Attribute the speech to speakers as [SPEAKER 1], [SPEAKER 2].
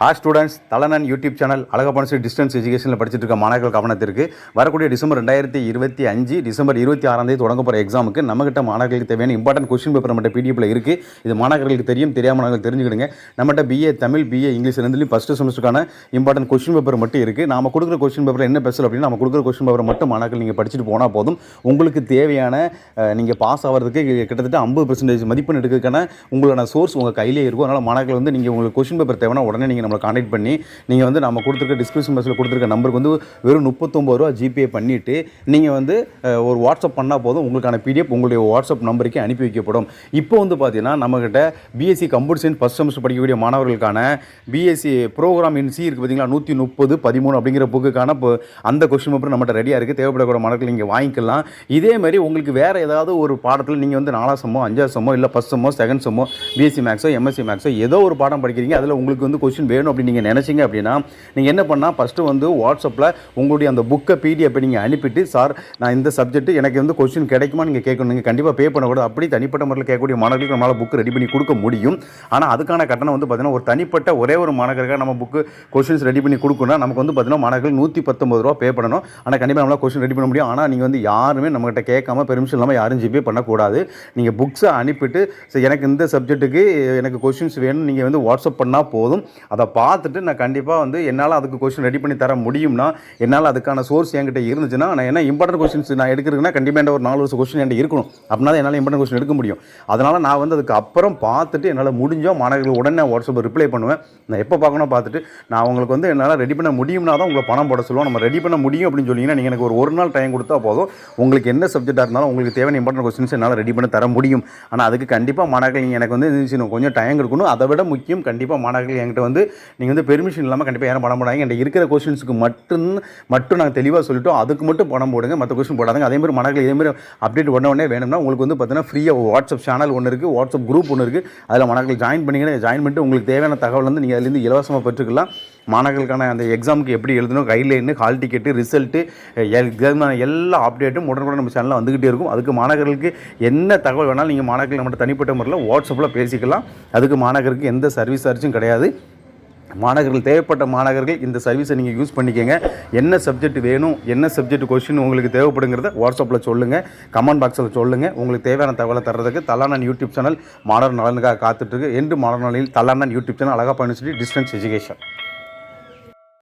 [SPEAKER 1] Hi students தலனன் YouTube channel அழகப்பனசி distance எஜுகேஷனில் படிச்சுட்டு இருக்க மாணவர்கள் கவனத்திற்கு வரக்கூடிய டிசம்பர் ரெண்டாயிரத்தி இருபத்தி அஞ்சு டிசம்பர் இருபத்தி ஆறாம் தேதி தொடங்க போகிற எக்ஸாமுக்கு நம்மகிட்ட மாணவர்களுக்கு தேவையான இம்பார்ட்டன்ட் கொஸ்டின் பேப்பர் நம்மகிட்ட பிடிஎஃப்ல இருக்குது இது மாணவர்களுக்கு தெரியும் தெரியாம தெரிஞ்சுக்கிடுங்க. நம்மகிட்ட பிஏ தமிழ் பிஏ இங்கிலீஷ் ரெண்டுலையும் ஃபஸ்ட்டு செமஸ்டருக்கான இம்பார்ட்டன்ட் கொஸ்டின் பேப்பர் மட்டும் இருக்குது நம்ம கொடுக்குற கொஸ்டின் பேப்பர் என்ன பெஸ்ட் அப்படின்னா நம்ம கொடுக்குற கொஸ்டின் பேப்பர் மட்டும் மாணவர்கள் நீங்கள் படிச்சுட்டு போனால் போதும். உங்களுக்கு தேவையான நீங்கள் பாஸ் ஆகிறதுக்கு கிட்டத்தட்ட ஐம்பது பர்சன்டேஜ் மதிப்பெண் எடுக்கிறதுக்கான உங்களோட சோர்ஸ் உங்கள் கையிலே இருக்கும். அதனால் மாணவர்கள் வந்து நீங்கள் உங்களுக்கு கொஸ்டின் பேப்பர் தேவைன்னா உடனே நீங்கள் நம்மளை காண்டக்ட் பண்ணி நீங்கள் வந்து நம்ம கொடுத்துருக்க டிஸ்கிரிப்ஷன் பாக்ஸில் கொடுத்துருக்க நம்பருக்கு வந்து வெறும் முப்பத்தொம்பது ரூபா ஜிபே பண்ணிவிட்டு நீங்கள் வந்து ஒரு வாட்ஸ்அப் பண்ணால் போதும் உங்களுக்கான பிடிஎஃப் உங்களுடைய வாட்ஸ்அப் நம்பருக்கு அனுப்பி வைக்கப்படும். இப்போ வந்து பார்த்தீங்கன்னா நம்மக்கிட்ட BSc computer science first semester படிக்கக்கூடிய மாணவர்களுக்கான பிஎஸ்சி ப்ரோக்ராம் இன் சி இருக்குது பார்த்தீங்களா நூற்றி முப்பது பதிமூணு அப்படிங்கிற புக்குக்கான இப்போ அந்த கொஸ்டின் பேப்பர் நம்மகிட்ட ரெடியாக இருக்குது தேவைப்படக்கூடிய மாணவர்கள் நீங்கள் வாங்கிக்கலாம். இதே மாதிரி உங்களுக்கு வேறு ஏதாவது ஒரு பாடத்தில் நீங்கள் வந்து நாலாம் செம்மோ அஞ்சாவது செம்மோ இல்லை ஃபஸ்ட் செம்மோ செகண்ட் செம்மோ பிஎஸ்சி மேக்ஸோ எம்எஸ்சி மேக்ஸோ ஏதோ ஒரு பாடம் படிக்கிறீங்க அதில் உங்களுக்கு வந்து கொஸ்டின் வேணும் அப்படின்னு நீங்கள் நினச்சிங்க அப்படின்னா நீங்கள் என்ன பண்ணால் ஃபஸ்ட்டு வந்து வாட்ஸ்அப்பில் உங்களுடைய அந்த புக்கை பிடிஎஃப் நீங்கள் அனுப்பிட்டு சார் நான் இந்த சப்ஜெக்ட் எனக்கு வந்து கொஸ்டின் கிடைக்குமா? நீங்கள் கேட்கணும். நீங்கள் கண்டிப்பாக பே பண்ணக்கூடாது. அப்படி தனிப்பட்ட முறையில் கேட்கக்கூடிய மாணவர்களுக்கு நம்மளால் புக் ரெடி பண்ணி கொடுக்க முடியும். ஆனால் அதுக்கான கட்டணம் வந்து பார்த்தீங்கன்னா ஒரு தனிப்பட்ட ஒரே ஒரு மாணவருக்காக நம்ம புக்கு கொஸ்டின்ஸ் ரெடி பண்ணி கொடுக்கணும்னா நமக்கு வந்து பார்த்தீங்கன்னா மாணவர்கள் நூற்றி பத்தொம்பது ரூபா பே பண்ணணும். ஆனால் கண்டிப்பாக நம்மளால் கொஸ்டின் ரெடி பண்ண முடியும். ஆனால் நீங்கள் வந்து யாருமே நம்மகிட்ட கேட்காம பெர்மிஷன் இல்லாமல் யாரும் ஜிபே பண்ணக்கூடாது. நீங்கள் புக்ஸை அனுப்பிட்டு எனக்கு இந்த சப்ஜெக்ட்டுக்கு எனக்கு கொஸ்டின்ஸ் வேணும். நீங்கள் வந்து வாட்ஸ்அப் பண்ணால் போதும். அதை பார்த்துட்டு நான் கண்டிப்பாக வந்து என்னால் அதுக்கு கொஸ்டின் ரெடி பண்ணி தர முடியும்னா என்னால் அதுக்கான சோர்ஸ் என்கிட்ட இருந்துச்சுன்னா நான் என்ன இம்பார்ட்டன்ட் கொஸ்டின்ஸ் நான் எடுக்கிறதுனா கண்டிப்பாக ஒரு நாலு வருஷம் கொஸ்டின் என்கிட்ட இருக்கணும். அப்படின்னா தான் என்னால் இம்பார்ட்டன்ட் கொஸ்டின் எடுக்க முடியும். அதனால் நான் வந்து அதுக்கு அப்புறம் பார்த்துட்டு என்னால் முடிஞ்சோ மாணவர்கள் உடனே வாட்ஸ்அப்பில் ரிப்ளை பண்ணுவேன். நான் எப்போ பார்க்கணும் பார்த்துட்டு நான் உங்களுக்கு வந்து என்னால் ரெடி பண்ண முடியும்னா தான் உங்களை பணம் போட சொல்லுவோம். நம்ம ரெடி பண்ண முடியும் அப்படின்னு சொன்னீங்கன்னா நீங்கள் எனக்கு ஒரு ஒரு நாள் டைம் கொடுத்தா போதும். உங்களுக்கு என்ன சப்ஜெக்டாக இருந்தாலும் உங்களுக்கு தேவையான இம்பார்ட்டன்ட் கொஸ்டின்ஸ் என்னால் ரெடி பண்ணி தர முடியும். ஆனால் அதுக்கு கண்டிப்பாக மாணவர்கள் எனக்கு வந்து கொஞ்சம் டைம் கொடுக்கணும். அதை விட முக்கியம் கண்டிப்பாக மாணவர்கள் என்கிட்ட வந்து நீங்கள் வந்து பெர்மிஷன் இல்லாமல் கண்டிப்பாக யாரும் பணம் போடாங்க என்கிட்ட இருக்கிற கொஸ்டின்ஸுக்கு மட்டும் மட்டும் நாங்கள் தெளிவாக சொல்லிட்டோம். அதுக்கு மட்டும் பணம் போடுங்க. மற்ற கொஸ்டின் போடாதுங்க. அதே மாதிரி மாணவர்கள் இதேமாதிரி அப்டேட் உடனே உடனே வேணும்னா உங்களுக்கு வந்து பார்த்தீங்கன்னா ஃப்ரீயாக வாட்ஸ்அப் சேனல் ஒன்று இருக்குது வாட்ஸ்அப் குரூப் ஒன்று இருக்குது அதில் மனக்கில் ஜாயின் பண்ணிங்கன்னா ஜாயின் பண்ணிட்டு உங்களுக்கு தேவையான தகவல் வந்து நீங்கள் அதுலேருந்து இலவசமாக பெற்றுக்கலாம். மாணவர்களுக்கான அந்த எக்ஸாமுக்கு எப்படி எழுதணும் கைட்லைனு ஹால் டிக்கெட்டு ரிசல்ட்டு எக்ஸாமான எல்லா அப்டேட்டும் உடனுக்குடன் நம்ம சேனலில் வந்துக்கிட்டே இருக்கும். அதுக்கு மாணவர்களுக்கு என்ன தகவல் வேணாலும் நீங்கள் மாணவர்கள் நம்மகிட்ட தனிப்பட்ட முறையில் வாட்ஸ்அப்பில் பேசிக்கலாம். அதுக்கு மாணவர்களுக்கு எந்த சர்வீஸ் சார்ஜும் கிடையாது. மாணவர்கள் தேவைப்பட்ட மாணவர்கள் இந்த சர்வீஸை நீங்கள் யூஸ் பண்ணிக்கங்க. என்ன சப்ஜெக்ட் வேணும் என்ன சப்ஜெக்ட் கொஷின் உங்களுக்கு தேவைப்படுங்கிறத வாட்ஸ்அப்பில் சொல்லுங்கள் கமெண்ட் பாக்ஸில் சொல்லுங்கள் உங்களுக்கு தேவையான தகவலை தர்றதுக்கு தலானன் யூடியூப் சேனல் மாணவர் நலனுக்காக காத்துட்ருக்கு என்று மாணவர் நலனில் தலானன் யூடியூப் சேனல் அழகாக பயணிச்சுட்டு டிஸ்டன்ஸ் எஜுகேஷன்